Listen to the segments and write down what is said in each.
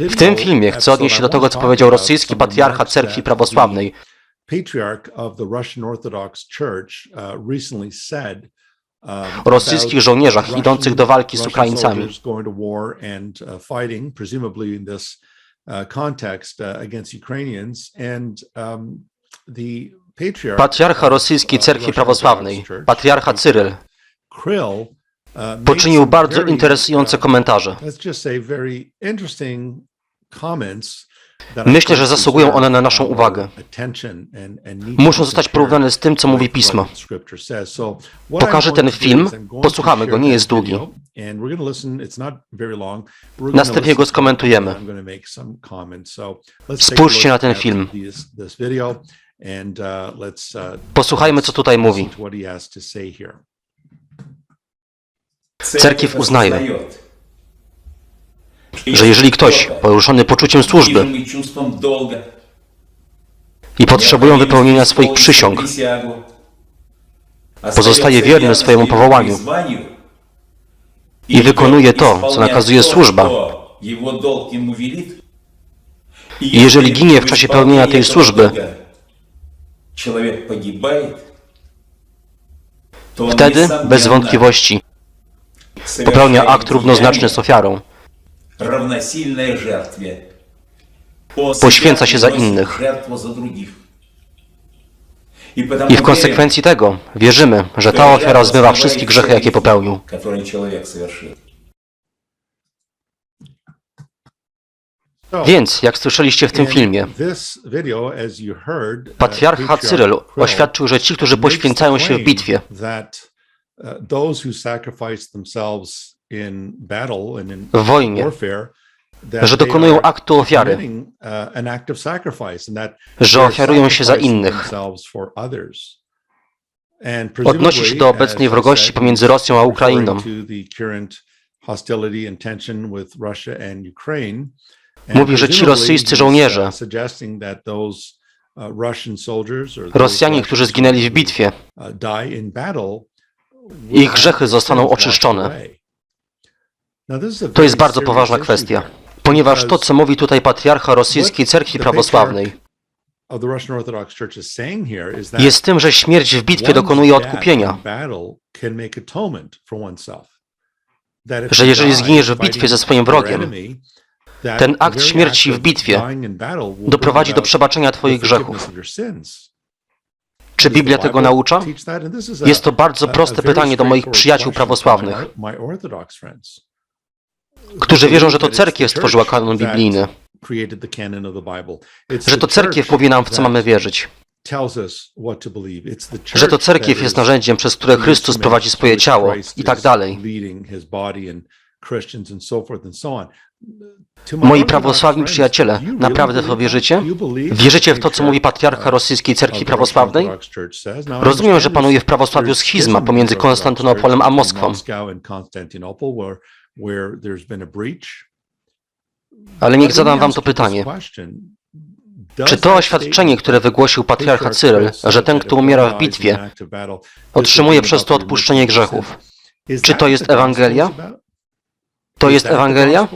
W tym filmie chcę odnieść się do tego, co powiedział rosyjski patriarcha cerkwi prawosławnej. Patriarch of the Russian Orthodox Church uh, recently said um, O rosyjskich żołnierzach idących do walki z Ukraińcami. Patriarcha rosyjskiej uh, cerkwi prawosławnej, patriarcha Cyryl, poczynił bardzo interesujące uh, komentarze. Myślę, że zasługują one na naszą our uwagę. Muszą zostać porównane z tym, co mówi Pismo. Pokażę ten film, posłuchamy go, nie jest długi. Następnie go skomentujemy. Spójrzcie na ten film. Uh, uh, Posłuchajmy, co tutaj mówi. Cerkiew uznaje, że jeżeli ktoś poruszony poczuciem służby i potrzebują wypełnienia swoich przysiąg, pozostaje wierny swojemu powołaniu i wykonuje to, co nakazuje służba. I jeżeli ginie w czasie pełnienia tej służby, wtedy bez wątpliwości popełnia akt równoznaczny z ofiarą. poświęca się za innych. I w konsekwencji tego wierzymy, że ta ofiara zmywa wszystkie grzechy, jakie popełnił. Więc, jak słyszeliście w tym filmie, uh, patriarcha Kryll oświadczył, że ci, którzy poświęcają się w bitwie, uh, those who sacrifice themselves in battle and in w wojnie, warfare, że dokonują aktu ofiary, uh, an act of sacrifice and that że ofiarują się za innych. themselves for others. And Odnosi się do obecnej wrogości pomiędzy Rosją a Ukrainą. referring to the current hostility and tension with Russia and Ukraine. And Mówi, że ci rosyjscy żołnierze, uh, those Rosjanie, którzy zginęli w bitwie, ich grzechy zostaną oczyszczone. To jest bardzo poważna kwestia, ponieważ to, co mówi tutaj patriarcha rosyjskiej cerkwi prawosławnej, jest tym, że śmierć w bitwie dokonuje odkupienia. Że jeżeli zginiesz w bitwie ze swoim wrogiem, ten akt śmierci w bitwie doprowadzi do przebaczenia Twoich grzechów. Czy Biblia tego naucza? Jest to bardzo proste pytanie do moich przyjaciół prawosławnych, którzy wierzą, że to cerkiew stworzyła kanon biblijny, że to cerkiew mówi nam, w co mamy wierzyć, że to cerkiew jest narzędziem, przez które Chrystus prowadzi swoje ciało i tak dalej. Moi prawosławni przyjaciele, naprawdę to wierzycie? Wierzycie w to, co mówi patriarcha rosyjskiej cerkwi prawosławnej? Rozumiem, że panuje w prawosławiu schizma pomiędzy Konstantynopolem a Moskwą, ale niech zadam wam to pytanie. Czy to oświadczenie, które wygłosił patriarcha Patriarch Cyryl, że ten, kto umiera w bitwie, otrzymuje przez to odpuszczenie grzechów? Czy to jest Ewangelia? To jest Ewangelia?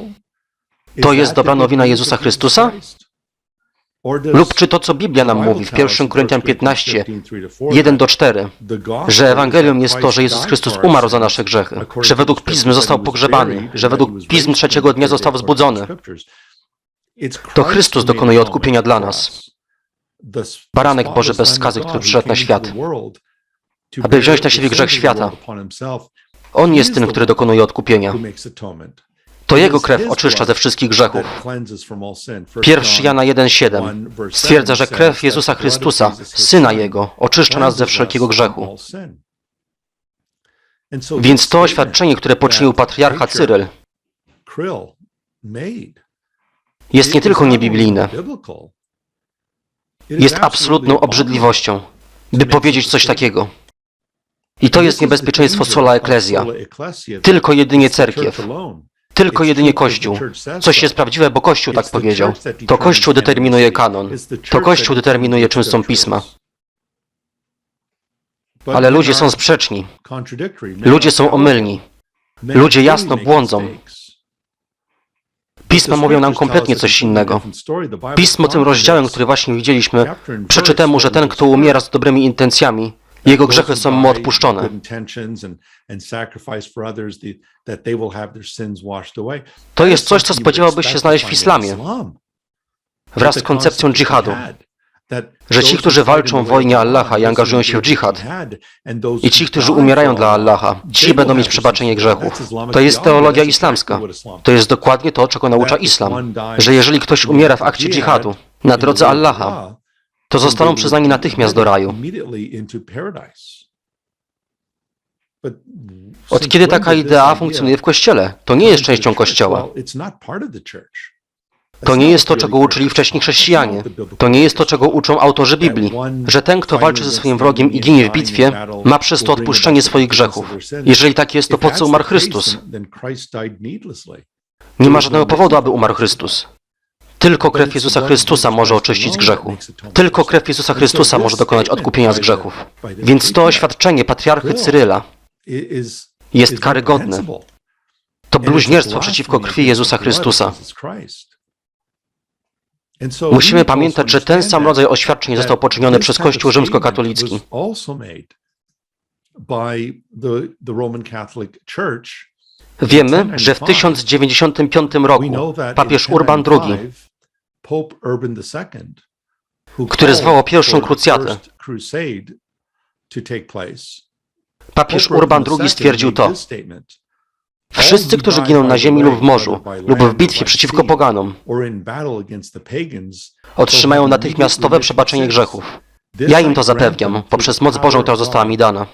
To jest dobra nowina Jezusa Chrystusa? Lub czy to, co Biblia nam mówi w tell us 1 in Koryntian 1 Corinthians 15, 15, 3-4, 1 do that 4, the gospel że Ewangelium jest to, że Jezus Chrystus umarł za nasze grzechy, że według Pism został pogrzebany, że według Pism trzeciego dnia został wzbudzony. To Chrystus dokonuje odkupienia dla nas. Baranek Boży bez skazy, który przyszedł na świat, aby wziąć na siebie grzech świata. On jest tym, który dokonuje odkupienia. To Jego krew oczyszcza ze wszystkich grzechów. that cleanses from all sin. First 1 John Jana 1,7 1 verse stwierdza, że 7 krew Jezusa Chrystusa, Syna Jego, oczyszcza nas ze wszelkiego grzechu. Więc to oświadczenie, które poczynił patriarcha Patriarch Cyryl, jest nie tylko niebiblijne, jest absolutną obrzydliwością, by powiedzieć coś takiego. I to jest niebezpieczeństwo sola ecclesia. Tylko jedynie cerkiew. Tylko jedynie Kościół. Coś jest prawdziwe, bo Kościół tak powiedział. To Kościół determinuje kanon. To Kościół determinuje, czym są pisma. Ale ludzie są sprzeczni. Ludzie są omylni. Ludzie jasno błądzą. Pisma mówią nam kompletnie coś innego. Pismo tym rozdziałem, który właśnie widzieliśmy, przeczy temu, że ten, kto umiera z dobrymi intencjami, jego grzechy są mu odpuszczone. To jest coś, co spodziewałbyś się znaleźć w islamie, wraz z koncepcją dżihadu, że ci, którzy walczą w wojnie Allaha i angażują się w dżihad, i ci, którzy umierają dla Allaha, ci będą mieć przebaczenie grzechów. To jest teologia islamska. To jest dokładnie to, czego naucza islam, że jeżeli ktoś umiera w akcie dżihadu na drodze Allaha, to zostaną przyznani natychmiast do raju. Od kiedy taka idea funkcjonuje w Kościele? To nie jest częścią Kościoła. To nie jest to, czego uczyli wcześni chrześcijanie. To nie jest to, czego uczą autorzy Biblii, że ten, kto walczy ze swoim wrogiem i ginie w bitwie, ma przez to odpuszczenie swoich grzechów. Jeżeli tak jest, to po co umarł Chrystus? Nie ma żadnego powodu, aby umarł Chrystus. Tylko krew Jezusa Chrystusa może oczyścić z grzechu. Tylko krew Jezusa Chrystusa może dokonać odkupienia z grzechów. Więc to oświadczenie patriarchy Cyryla jest karygodne. To bluźnierstwo przeciwko krwi Jezusa Chrystusa. Musimy pamiętać, że ten sam rodzaj oświadczeń został poczyniony przez Kościół rzymskokatolicki. Wiemy, że w 1095 roku papież Urban II, który zwołał pierwszą krucjadę, papież Urban II stwierdził to. Wszyscy, którzy giną na ziemi lub w morzu, lub w bitwie przeciwko poganom, otrzymają natychmiastowe przebaczenie grzechów. Ja im to zapewniam poprzez moc Bożą, która została mi dana.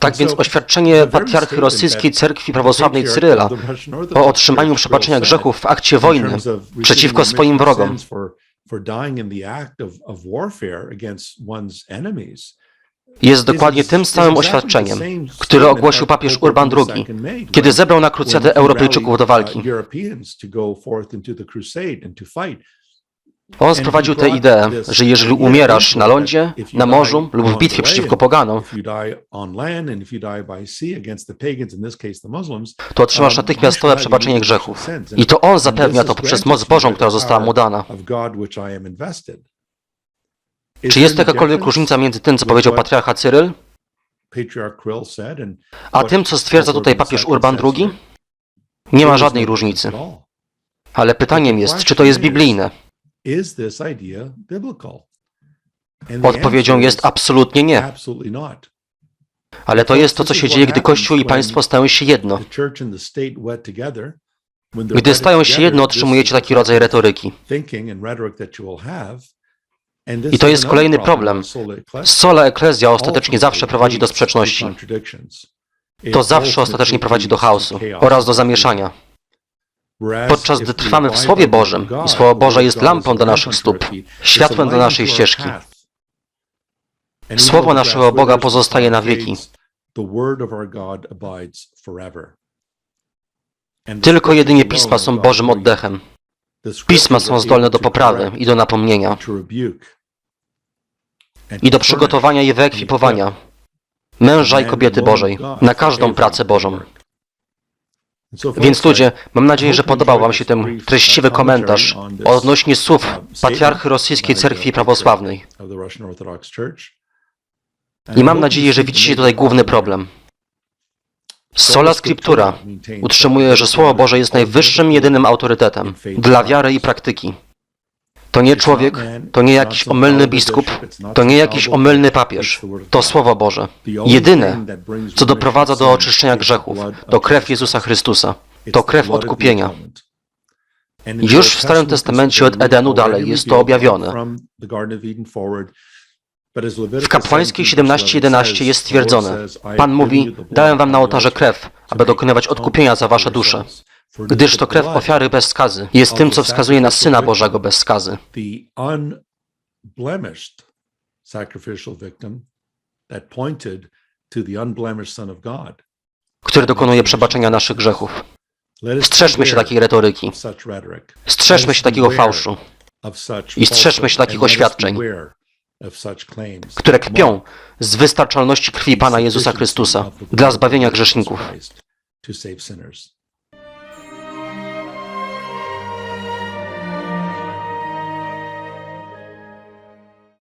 Tak więc oświadczenie patriarchy rosyjskiej cerkwi prawosławnej Cyryla o otrzymaniu przebaczenia grzechów w akcie wojny przeciwko swoim wrogom jest dokładnie tym samym oświadczeniem, które ogłosił papież Urban II, kiedy zebrał na krucjadę Europejczyków do walki. On sprowadził tę ideę, że jeżeli umierasz na lądzie, na morzu lub w bitwie przeciwko poganom, to otrzymasz natychmiastowe przebaczenie grzechów. I to on zapewnia to poprzez moc Bożą, która została mu dana. Czy jest jakakolwiek różnica między tym, co powiedział patriarcha Cyryl, a tym, co stwierdza tutaj papież Urban II? Nie ma żadnej różnicy. Ale pytaniem jest, czy to jest biblijne? Odpowiedzią jest absolutnie nie. Ale to jest to, co się dzieje, gdy Kościół i państwo stają się jedno. Gdy stają się jedno, otrzymujecie taki rodzaj retoryki. I to jest kolejny problem. Sola Ecclesia ostatecznie zawsze prowadzi do sprzeczności. To zawsze ostatecznie prowadzi do chaosu oraz do zamieszania. Podczas gdy trwamy w Słowie Bożym i Słowo Boże jest lampą do naszych stóp, światłem do naszej ścieżki. Słowo naszego Boga pozostaje na wieki. Tylko jedynie Pisma są Bożym oddechem. Pisma są zdolne do poprawy i do napomnienia, i do przygotowania i wyekwipowania męża i kobiety Bożej na każdą pracę Bożą. Więc ludzie, mam nadzieję, że podobał Wam się ten treściwy komentarz odnośnie słów patriarchy rosyjskiej cerkwi prawosławnej. I mam nadzieję, że widzicie tutaj główny problem. Sola Scriptura utrzymuje, że Słowo Boże jest najwyższym, jedynym autorytetem dla wiary i praktyki. To nie człowiek, to nie jakiś omylny biskup, to nie jakiś omylny papież. To Słowo Boże. Jedyne, co doprowadza do oczyszczenia grzechów, to krew Jezusa Chrystusa. To krew odkupienia. Już w Starym Testamencie od Edenu dalej jest to objawione. W kapłańskiej 17:11 jest stwierdzone: Pan mówi: Dałem wam na ołtarze krew, aby dokonywać odkupienia za wasze dusze. Gdyż to krew ofiary bez skazy jest tym, co wskazuje na Syna Bożego bez skazy. który dokonuje przebaczenia naszych grzechów. Strzeżmy się takiej retoryki. Strzeżmy się takiego fałszu. I strzeżmy się takich oświadczeń, które kpią z wystarczalności krwi Pana Jezusa Chrystusa dla zbawienia grzeszników.